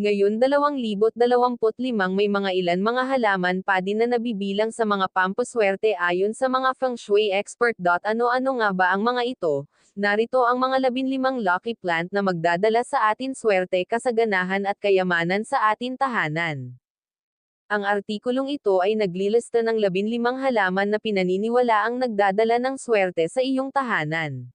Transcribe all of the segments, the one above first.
Ngayon 2025 may mga ilan mga halaman pa din na nabibilang sa mga pampuswerte ayon sa mga feng shui expert. Ano-ano nga ba ang mga ito? Narito ang mga 15 lucky plant na magdadala sa atin swerte kasaganahan at kayamanan sa atin tahanan. Ang artikulong ito ay naglilista ng 15 halaman na pinaniniwala ang nagdadala ng swerte sa iyong tahanan.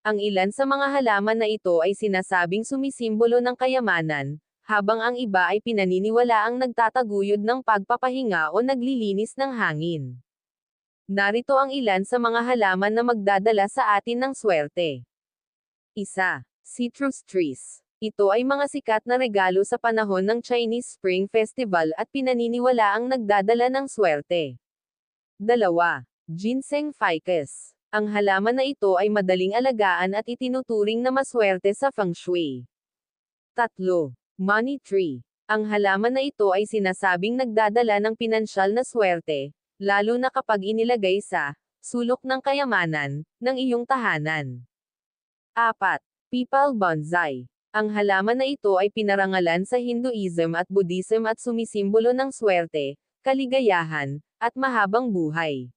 Ang ilan sa mga halaman na ito ay sinasabing sumisimbolo ng kayamanan, habang ang iba ay pinaniniwala ang nagtataguyod ng pagpapahinga o naglilinis ng hangin. Narito ang ilan sa mga halaman na magdadala sa atin ng swerte. Isa, citrus trees. Ito ay mga sikat na regalo sa panahon ng Chinese Spring Festival at pinaniniwala ang nagdadala ng swerte. Dalawa, ginseng ficus. Ang halaman na ito ay madaling alagaan at itinuturing na maswerte sa feng shui. Tatlo, Money tree. Ang halaman na ito ay sinasabing nagdadala ng pinansyal na swerte, lalo na kapag inilagay sa sulok ng kayamanan ng iyong tahanan. 4. Pipal bonsai. Ang halaman na ito ay pinarangalan sa Hinduism at Buddhism at sumisimbolo ng swerte, kaligayahan, at mahabang buhay.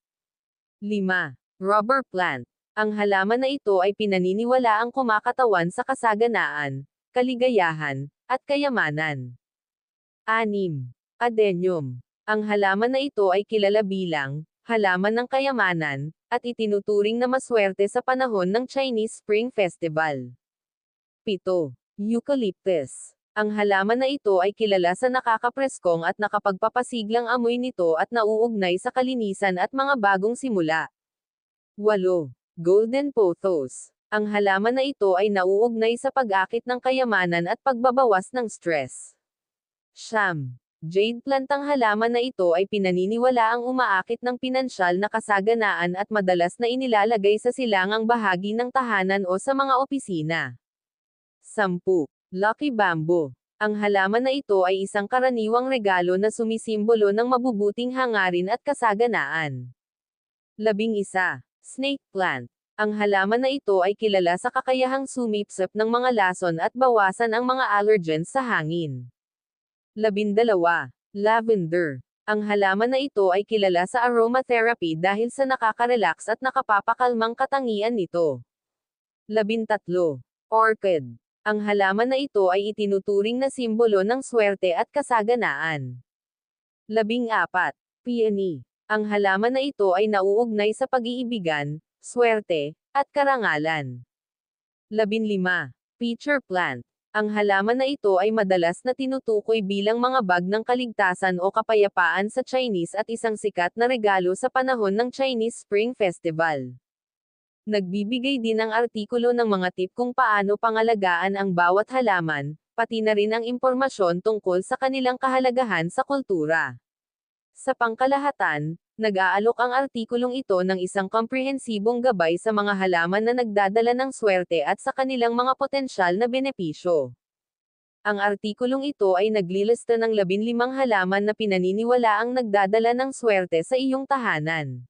5. Rubber plant. Ang halaman na ito ay pinaniniwala ang kumakatawan sa kasaganaan, kaligayahan, at kayamanan. 6. Adenium. Ang halaman na ito ay kilala bilang halaman ng kayamanan, at itinuturing na maswerte sa panahon ng Chinese Spring Festival. 7. Eucalyptus. Ang halaman na ito ay kilala sa nakakapreskong at nakapagpapasiglang amoy nito at nauugnay sa kalinisan at mga bagong simula. 8. Golden pothos. Ang halaman na ito ay nauugnay sa pag-akit ng kayamanan at pagbabawas ng stress. Siyam. Jade plantang halaman na ito ay pinaniniwala ang umaakit ng pinansyal na kasaganaan at madalas na inilalagay sa silangang bahagi ng tahanan o sa mga opisina. 10. Lucky Bamboo. Ang halaman na ito ay isang karaniwang regalo na sumisimbolo ng mabubuting hangarin at kasaganaan. 11. Snake Plant. Ang halaman na ito ay kilala sa kakayahang sumipsip ng mga lason at bawasan ang mga allergens sa hangin. 12. Lavender. Ang halaman na ito ay kilala sa aromatherapy dahil sa nakaka-relax at nakapapakalmang katangian nito. 13. Orchid. Ang halaman na ito ay itinuturing na simbolo ng swerte at kasaganaan. 14. Peony. Ang halaman na ito ay nauugnay sa pag-iibigan, swerte, at karangalan. 15. Feature plant. Ang halaman na ito ay madalas na tinutukoy bilang mga bag ng kaligtasan o kapayapaan sa Chinese at isang sikat na regalo sa panahon ng Chinese Spring Festival. Nagbibigay din ang artikulo ng mga tip kung paano pangalagaan ang bawat halaman, pati na rin ang impormasyon tungkol sa kanilang kahalagahan sa kultura. Sa pangkalahatan, nag-aalok ang artikulong ito ng isang komprehensibong gabay sa mga halaman na nagdadala ng swerte at sa kanilang mga potensyal na benepisyo. Ang artikulong ito ay naglilista ng 15 halaman na pinaniniwala ang nagdadala ng swerte sa iyong tahanan.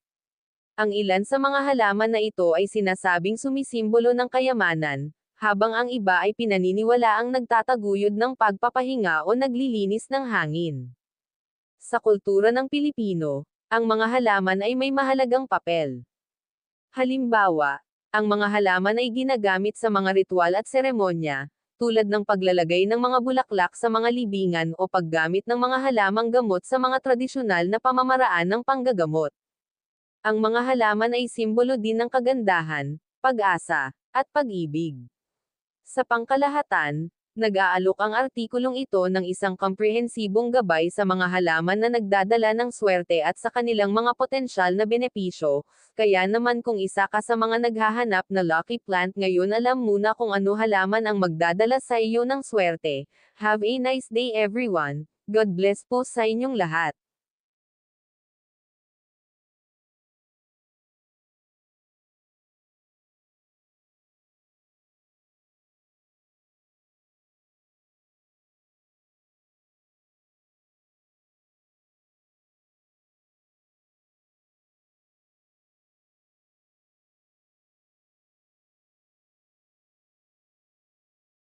Ang ilan sa mga halaman na ito ay sinasabing sumisimbolo ng kayamanan, habang ang iba ay pinaniniwala ang nagtataguyod ng pagpapahinga o naglilinis ng hangin. Sa kultura ng Pilipino, ang mga halaman ay may mahalagang papel. Halimbawa, ang mga halaman ay ginagamit sa mga ritual at seremonya, tulad ng paglalagay ng mga bulaklak sa mga libingan o paggamit ng mga halamang gamot sa mga tradisyonal na pamamaraan ng panggagamot. Ang mga halaman ay simbolo din ng kagandahan, pag-asa, at pag-ibig. Sa pangkalahatan, Nag-aalok ang artikulong ito ng isang komprehensibong gabay sa mga halaman na nagdadala ng swerte at sa kanilang mga potensyal na benepisyo, kaya naman kung isa ka sa mga naghahanap na lucky plant ngayon alam muna kung ano halaman ang magdadala sa iyo ng swerte. Have a nice day everyone. God bless po sa inyong lahat.